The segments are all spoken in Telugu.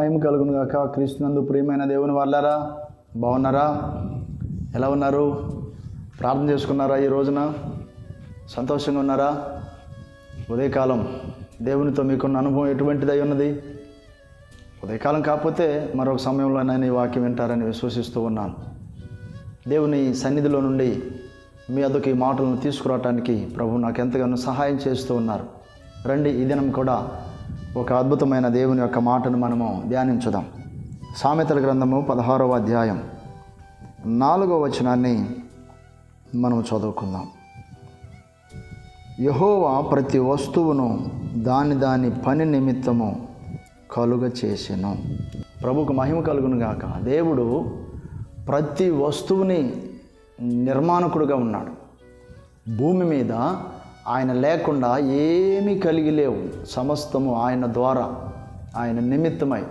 గాక. క్రీస్తునందు ప్రియమైన దేవుని వాళ్ళారా బాగున్నారా? ఎలా ఉన్నారు? ప్రార్థన చేసుకున్నారా ఈ రోజున? సంతోషంగా ఉన్నారా? ఉదయకాలం దేవునితో మీకున్న అనుభవం ఎటువంటిదై ఉన్నది? ఉదయకాలం కాకపోతే మరొక సమయంలోనైనా ఈ వాక్యం వింటారని విశ్వసిస్తూ ఉన్నాను దేవుని సన్నిధిలో నుండి మీ అదొక ఈ మాటలను తీసుకురావటానికి ప్రభు నాకు ఎంతగానో సహాయం చేస్తూ ఉన్నారు. రండి ఈ దినం కూడా ఒక అద్భుతమైన దేవుని యొక్క మాటను మనము ధ్యానించుదాం. సామెతల గ్రంథము పదహారవ అధ్యాయం నాలుగవ వచనాన్ని మనం చదువుకుందాం. యహోవా ప్రతి వస్తువును దాని దాని పని నిమిత్తము కలుగ చేసెను. ప్రభుకు మహిమ కలుగును గాక. దేవుడు ప్రతి వస్తువుని నిర్మాణకుడుగా ఉన్నాడు. భూమి మీద ఆయన లేకుండా ఏమీ కలిగి లేవు. సమస్తము ఆయన ద్వారా ఆయన నిమిత్తమై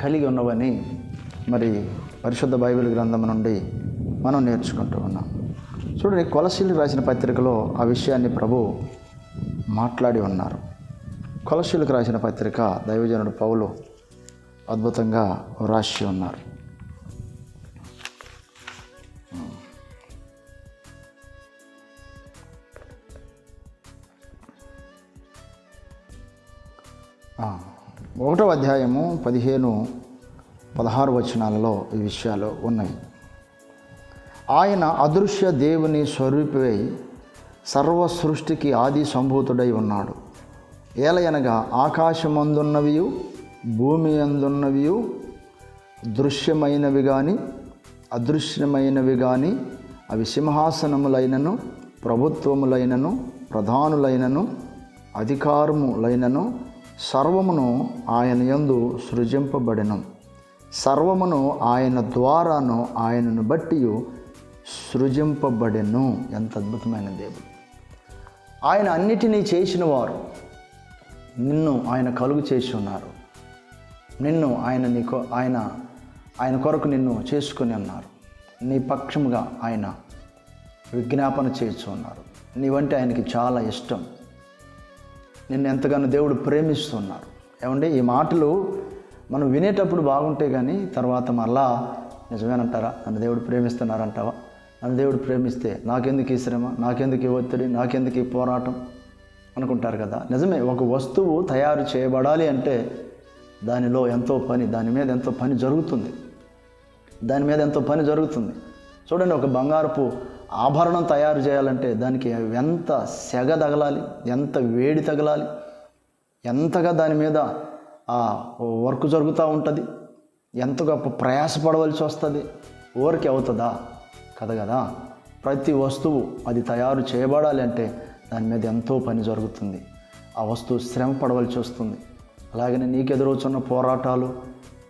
కలిగి ఉన్నవని మరి పరిశుద్ధ బైబిల్ గ్రంథం నుండి మనం నేర్చుకుంటూ ఉన్నాం. చూడండి కొలసీలు రాసిన పత్రికలో ఆ విషయాన్ని ప్రభు మాట్లాడి ఉన్నారు. కొలసీలకు రాసిన పత్రిక దైవజనుడు పౌలు అద్భుతంగా రాసి ఉన్నారు. ఒకటో అధ్యాయము పదిహేను పదహారు వచనాలలో ఈ విషయాలు ఉన్నాయి. ఆయన అదృశ్య దేవుని స్వరూపివై సర్వ సృష్టికి ఆది సంభూతుడై ఉన్నాడు. ఏలయనగా ఆకాశమందున్నవియు భూమి అందున్నవియు దృశ్యమైనవి కానీ అదృశ్యమైనవి కానీ అవి సింహాసనములైనను ప్రభుత్వములైనను ప్రధానులైనను అధికారములైనను సర్వమును ఆయన యందు సృజింపబడినం. సర్వమును ఆయన ద్వారాను ఆయనను బట్టి సృజింపబడెను. ఎంత అద్భుతమైన దేవుడు. ఆయన అన్నిటినీ చేసిన వారు నిన్ను ఆయన కలుగు చేసి ఉన్నారు. నిన్ను ఆయన నీకు ఆయన ఆయన కొరకు నిన్ను చేసుకుని ఉన్నారు. నీ పక్షముగా ఆయన విజ్ఞాపన చేస్తూ ఉన్నారు. నీవంటే ఆయనకి చాలా ఇష్టం. నిన్ను ఎంతగానో దేవుడు ప్రేమిస్తున్నారు. ఏమంటే ఈ మాటలు మనం వినేటప్పుడు బాగుంటే కానీ తర్వాత మళ్ళా నిజమేనంటారా? నన్ను దేవుడు ప్రేమిస్తున్నారంటావా? నన్ను దేవుడు ప్రేమిస్తే నాకెందుకు ఈ శ్రమ? నాకెందుకు ఈ ఒత్తిడి? నాకెందుకు ఈ పోరాటం? అనుకుంటారు కదా. నిజమే ఒక వస్తువు తయారు చేయబడాలి అంటే దానిలో ఎంతో పని దాని మీద ఎంతో పని జరుగుతుంది. దాని మీద ఎంతో పని జరుగుతుంది. చూడండి ఒక బంగారపు ఆభరణం తయారు చేయాలంటే దానికి ఎంత సెగ తగలాలి ఎంత వేడి తగలాలి ఎంతగా దాని మీద ఆ వర్క్ జరుగుతూ ఉంటుంది ఎంత గొప్ప ప్రయాసపడవలసి వస్తుంది ఓరికి అవుతుందా? కదా కదా. ప్రతి వస్తువు అది తయారు చేయబడాలి అంటే దాని మీద ఎంతో పని జరుగుతుంది. ఆ వస్తువు శ్రమ పడవలసి వస్తుంది. అలాగనే నీకు ఎదురవుతున్న పోరాటాలు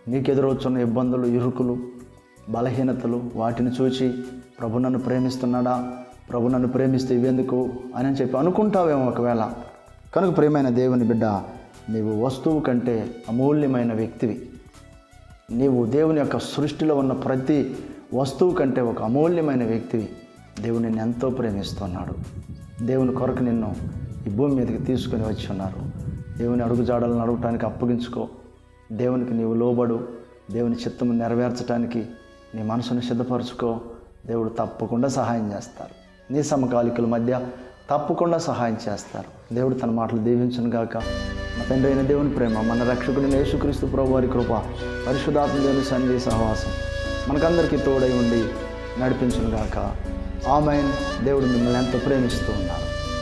నీకు ఎదురవుతున్న ఇబ్బందులు ఇరుకులు బలహీనతలు వాటిని చూచి ప్రభు నన్ను ప్రేమిస్తున్నాడా? ప్రభు నన్ను ప్రేమిస్తే ఇవెందుకు? అని చెప్పి అనుకుంటావేమో ఒకవేళ. కనుక ప్రేమైన దేవుని బిడ్డ నీవు వస్తువు కంటే అమూల్యమైన వ్యక్తివి. నీవు దేవుని యొక్క సృష్టిలో ఉన్న ప్రతి వస్తువు కంటే ఒక అమూల్యమైన వ్యక్తివి. దేవుని నిన్ను ఎంతో ప్రేమిస్తున్నాడు. దేవుని కొరకు నిన్ను ఈ భూమి మీదకి తీసుకొని వచ్చి ఉన్నారు. దేవుని అడుగుజాడలను అడగటానికి అప్పగించుకో. దేవునికి నీవు లోబడు. దేవుని చిత్తము నెరవేర్చడానికి నీ మనసును సిద్ధపరచుకో. దేవుడు తప్పకుండా సహాయం చేస్తారు. నీ సమకాలికుల మధ్య తప్పకుండా సహాయం చేస్తారు. దేవుడు తన మాటలు దీవించను గాక. మా తండ్రి అయిన దేవుని ప్రేమ మన రక్షకుడిని యేసుక్రీస్తు ప్రభు వారి కృప పరిశుధాత్మ దేవుని సన్నిధి సహవాసం మనకందరికీ తోడై ఉండి నడిపించును గాక. ఆమెన్. దేవుడు మిమ్మల్ని ఎంతో ప్రేమిస్తూ ఉన్నారు.